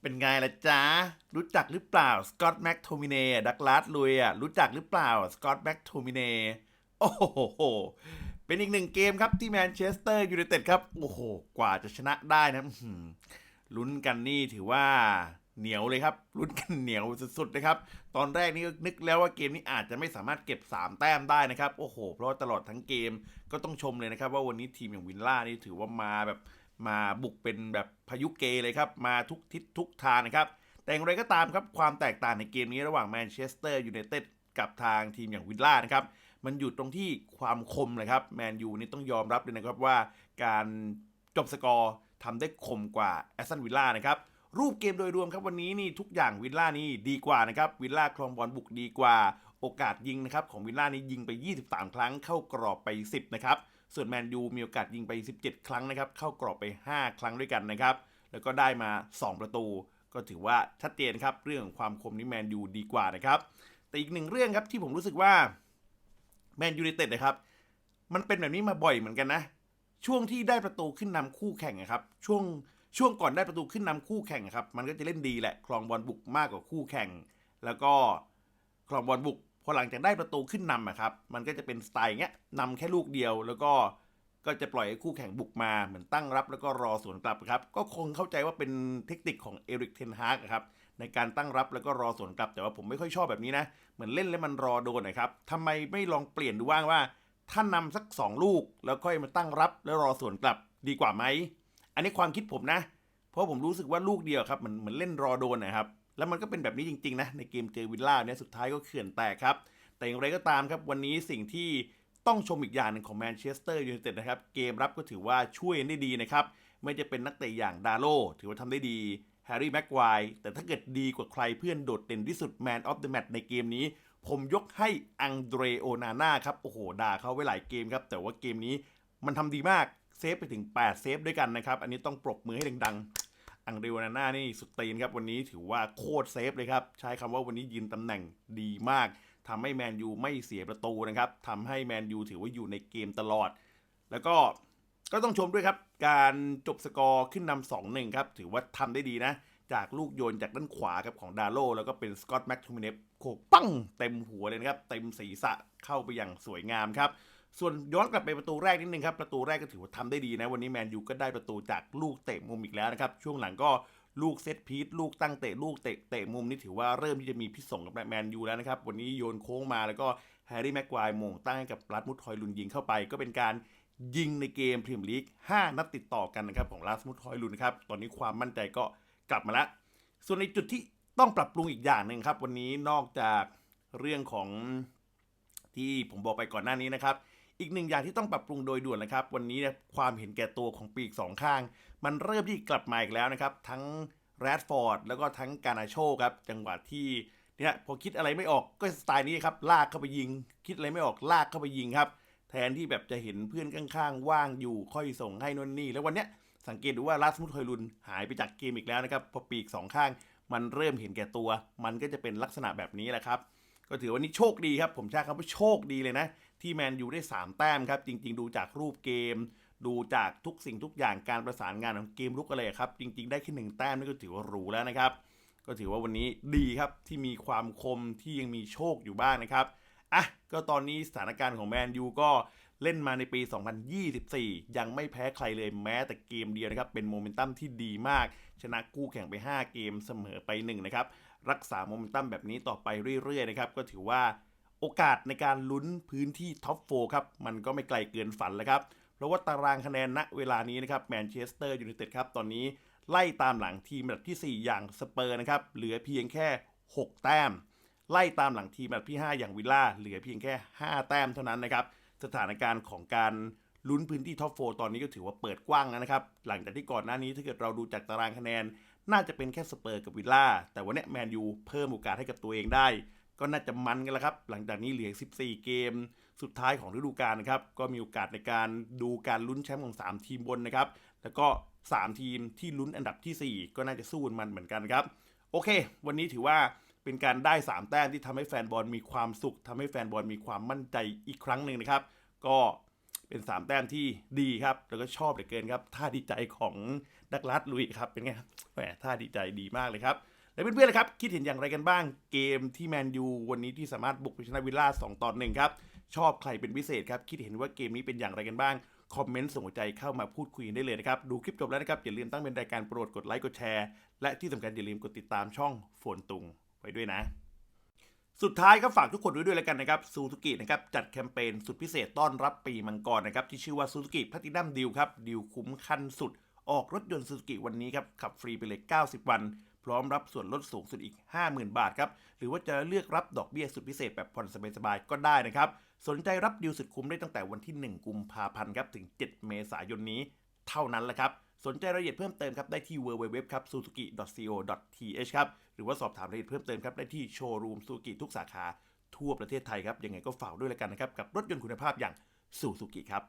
เป็นไงล่ะจ๊ะ รู้จักหรือเปล่าสกอตแม็กโทมิเนดักลาสลุยอะ รู้จักหรือเปล่าสกอตแม็กโทมิเนโอ้โห เป็นอีกหนึ่งเกมครับที่แมนเชสเตอร์ยูไนเต็ดครับ โอ้โห กว่าจะชนะได้นะลุ้นกันนี่ถือว่า เหนียวเลยครับลุ้นกันเหนียวสุดๆนะครับ ตอนแรกนี่นึกแล้วว่าเกมนี้อาจจะไม่สามารถเก็บ 3 แต้มได้นะครับ โอ้โห เพราะตลอดทั้งเกมก็ต้องชมเลยนะครับ ว่าวันนี้ทีมอย่างวินล่านี่ถือว่ามาแบบมาบุกเป็นแบบพายุเกเลยครับ มาทุกทิศทุกทางนะครับ แต่อย่างไรก็ตามครับ ความแตกต่างในเกมนี้ระหว่างแมนเชสเตอร์ยูไนเต็ดกับทางทีมอย่างวินล่านะครับมันอยู่ตรงที่ความคมเลยครับแมนยูนี่ต้องยอมรับเลยนะครับว่าการจบสกอร์ทำได้คมกว่าแอสตันวิลล่านะครับ รูปเกมโดยรวมครับวันนี้นี่ทุกอย่างวิลล่านี่ดีกว่านะครับวิลล่าครองบอลบุกดีกว่า โอกาสยิงนะครับของวิลล่านี่ยิงไป 23 ครั้งเข้ากรอบไป 10 นะครับ ส่วนแมนยูมีโอกาสยิงไป 17 ครั้งนะครับเข้ากรอบไป 5 ครั้งด้วยกันนะครับ แล้วก็ได้มา 2 ประตู ก็ถือว่าชัดเจนครับเรื่องของความคมนี่แมนยูดีกว่านะครับแต่อีกหนึ่งเรื่องครับที่ผมรู้สึกว่าแมนยู i นเต็ดนะครับมันเป็นแบบนี้มาบ่อยเหมือนกันนะช่วงที่ได้ประตูขึ้นนำคู่แข่งอะครับช่วง ช่วงก่อนได้ประตูขึ้นนำคู่แข่งครับ มันก็จะเล่นดีแหละครองบอลบุกมากกว่าคู่แข่ง แล้วก็ครองบอลบุก พอหลังจากได้ประตูขึ้นนำครับ มันก็จะเป็นสไตล์เงี้ยนำแค่ลูกเดียว แล้วก็ก็จะปล่อยให้คู่แข่งบุกมาเหมือนตั้งรับ แล้วก็รอสวนกลับครับ ก็คงเข้าใจว่าเป็นเทคนิคของเอริกเทนฮากครับในการตั้งรับแล้วก็รอสวนกลับ แต่ว่าผมไม่ค่อยชอบแบบนี้นะ เหมือนเล่นแล้วมันรอโดนนะครับทำไมไม่ลองเปลี่ยนดูบ้างว่า ถ้านำสัก 2 ลูก แล้วค่อยมาตั้งรับแล้วรอสวนกลับดีกว่าไหม นนี้ความคิดผมนะ เพราะผมรู้สึกว่าลูกเดียวครับเหมือนเหมือนเล่นรอโดนนะครับ แล้วมันก็เป็นแบบนี้จริงๆนะในเกมเจอวิลล่าเนี่ยสุดท้ายก็เขื่อนแตกครับ แต่อย่างไรก็ตามครับวันนี้สิ่งที่ต้องชมอีกอย่างหนึ่งของแมนเชสเตอร์ยูไนเต็ดนะครับเกมรับก็ถือว่าช่วยได้ดีนะครับไม่จะเป็นนักเตะอย่างดาโลถือว่าทำได้ดีแฮร์รี่แม็กควายแต่ถ้าเกิดดีกว่าใครเพื่อนโดดเด่นที่สุดแมนออฟเดอะแมตช์ในเกมนี้ ผมยกให้อังเดรโอนาน่าครับโอ้โหด่าเขาไว้หลายเกมครับแต่ว่าเกมนี้มันทำดีมาก เซฟไปถึง 8 เซฟด้วยกันนะครับ อันนี้ต้องปรบมือให้ดังๆ อังเดรโอนาน่านี่สุดตีนครับวันนี้ถือว่าโคตรเซฟเลยครับ ใช้คำว่าวันนี้ยืนตำแหน่งดีมากทำให้แมนยูไม่เสียประตูนะครับทำให้แมนยูถือว่าอยู่ในเกมตลอด แล้วก็ก็ต้องชมด้วยครับ การจบสกอร์ขึ้นนำสองหนึ่งครับ ถือว่าทำได้ดีนะ จากลูกโยนจากด้านขวาครับของดาโลแล้วก็เป็นสกอตแม็กทูมิเนฟโขกปั้งเต็มหัวเลยนะครับ เต็มศีรษะเข้าไปอย่างสวยงามครับ ส่วนย้อนกลับไปประตูแรกนิดนึงครับ ประตูแรกก็ถือว่าทำได้ดีนะ วันนี้แมนยูก็ได้ประตูจากลูกเตะมุมอีกแล้วนะครับ ช่วงหลังก็ลูกเซตพีทลูกตั้งเตะลูกเตะเตะมุมนี่ถือว่าเริ่มที่จะมีพิษสงกับแมนยูแล้วนะครับ วันนี้โยนโค้งมาแล้วก็แฮร์รี่แม็กควายมงตั้งให้กับรัดมุดทอยลุนยิงเข้าไป ก็เป็นการยิงในเกมพรีเมียร์ลีก 5 นัดติดต่อกันนะครับของลาสมุดทอยลุนครับตอนนี้ความมั่นใจก็กลับมาแล้วส่วนในจุดที่ต้องปรับปรุงอีกอย่างหนึ่งครับ วันนี้นอกจากเรื่องของที่ผมบอกไปก่อนหน้านี้นะครับ อีกหนึ่งอย่างที่ต้องปรับปรุงโดยด่วนนะครับ วันนี้นความเห็นแก่ตัวของปีกสองข้าง มันเริ่มที่กลับมาอีกแล้วนะครับ ทั้งแรดฟอร์ดแล้วก็ทั้งกานาโชครับ จังหวะที่เนี่ยพอคิดอะไรไม่ออกก็สไตล์นี้ครับ ลากเข้าไปยิง คิดอะไรไม่ออกลากเข้าไปยิงครับ แทนที่แบบจะเห็นเพื่อนข้างๆ ว่างอยู่ค่อยส่งให้นนนี่ แล้ววันเนี้ยสังเกตดูว่าลาสมุทฮอยลุนหายไปจากเกมอีกแล้วนะครับพอปีกสองข้าง มันเริ่มเห็นแก่ตัว มันก็จะเป็นลักษณะแบบนี้แหละครับ ก็ถือว่านี่โชคดีครับ ผมใช้คำว่าโชคดีเลยนะ ที่แมนยูได้ 3 แต้มครับ จริง ๆ ดูจากรูปเกม ดูจากทุกสิ่งทุกอย่างการประสานงานของเกมลุกอะไรครับ จริง ๆ ได้แค่หนึ่งแต้มนี่ก็ถือว่าหรูแล้วนะครับ ก็ถือว่าวันนี้ดีครับที่มีความคมที่ยังมีโชคอยู่บ้างนะครับอะก็ตอนนี้สถานการณ์ของแมนยูก็เล่นมาในปี 2024 ยังไม่แพ้ใครเลยแม้แต่เกมเดียวนะครับ เป็นโมเมนตัมที่ดีมาก ชนะกู้แข่งไป 5 เกมเสมอไป 1 นะครับ รักษาโมเมนตัมแบบนี้ต่อไปเรื่อยๆนะครับก็ถือว่าโอกาสในการลุ้นพื้นที่ท็อปโฟครับมันก็ไม่ไกลเกินฝันแล้วครับเพราะว่าตารางคะแนนณเวลานี้นะครับแมนเชสเตอร์ยูไนเต็ดครับตอนนี้ไล่ตามหลังทีมอันดับทีสี่4 อย่างสเปอร์นะครับเหลือเพียงแค่ 6 แต้ม ไล่ตามหลังทีมอันดับที่ 5 อย่างวิลล่าเหลือเพียงแค่ 5 แต้มเท่านั้นนะครับสถานการณ์ของการ ลุ้นพื้นที่ท็อปโฟตอนนี้ก็ถือว่าเปิดกว้างแล้วนะครับ หลังจากที่ก่อนหน้านี้ถ้าเกิดเราดูจากตารางคะแนน น่าจะเป็นแค่สเปอร์กับวิลล่า แต่วันนี้แมนยูเพิ่มโอกาสให้กับตัวเองได้ ก็น่าจะมันกันแล้วครับ หลังจากนี้เหลือ 14 เกม สุดท้ายของฤดูกาลนะครับ ก็มีโอกาสในการดูการลุ้นแชมป์ของ 3 ทีมบนนะครับ แล้วก็ 3 ทีมที่ลุ้นอันดับทีสี่4 ก็น่าจะสู้มันเหมือนกันครับ โอเค วันนี้ถือว่าเป็นการได้ 3 แต้มที่ทำให้แฟนบอลมีความสุขทำให้แฟนบอลมีความมั่นใจอีกครั้งหนึ่งนะครับ ก็ เป็น3แต้มที่ดีครับ แล้วก็ชอบเหลือเกินครับท่าดีใจของดักลัสลุยครับเป็นไงครับแหมท่าดีใจดีมากเลยครับแล้วเพื่อนๆล่ะครับ คิดเห็นอย่างไรกันบ้างเกมที่แมนยูวันนี้ที่สามารถบุกไปชนะวิลล่า2ต่อ1ครับชอบใครเป็นพิเศษครับคิดเห็นว่าเกมนี้เป็นอย่างไรกันบ้างคอมเมนต์ส่งหัวใจเข้ามาพูดคุยได้เลยนะครับ ดูคลิปจบแล้วนะครับ อย่าลืมตั้งเป็นรายการโปรดกดไลค์กดแชร์ และที่สำคัญอย่าลืมกดติดตามช่องโฟนตุงไว้ด้วยนะ สุดท้ายก็ฝากทุกคนไว้ด้วยแล้วกันนะครับซูซูกินะครับจัดแคมเปญสุดพิเศษต้อนรับปีมังกรนะครับที่ชื่อว่าซูซูกิพัตินัมดิวครับดิวคุ้มขั้นสุด ออกรถยนต์ซูซูกิวันนี้ครับขับฟรีไปเลย 90 วัน พร้อมรับส่วนลดสูงสุดอีก 50,000 บาทครับหรือว่าจะเลือกรับดอกเบี้ยสุดพิเศษแบบผ่อนสบายๆก็ได้นะครับสนใจรับดิวสุดคุ้มได้ตั้งแต่วันที่ 1 กุมภาพันธ์ครับถึง 7 เมษายนนี้ เท่านั้นแหละครับ สนใจรายละเอียดเพิ่มเติมครับได้ที่ www ครับ suzuki.co.th ครับหรือว่าสอบถามรายละเอียดเพิ่มเติมครับได้ที่โชว์รูมซูซูกิทุกสาขาทั่วประเทศไทยครับยังไงก็ฝากด้วยแล้วกันนะครับกับรถยนต์คุณภาพอย่างซูซูกิครับ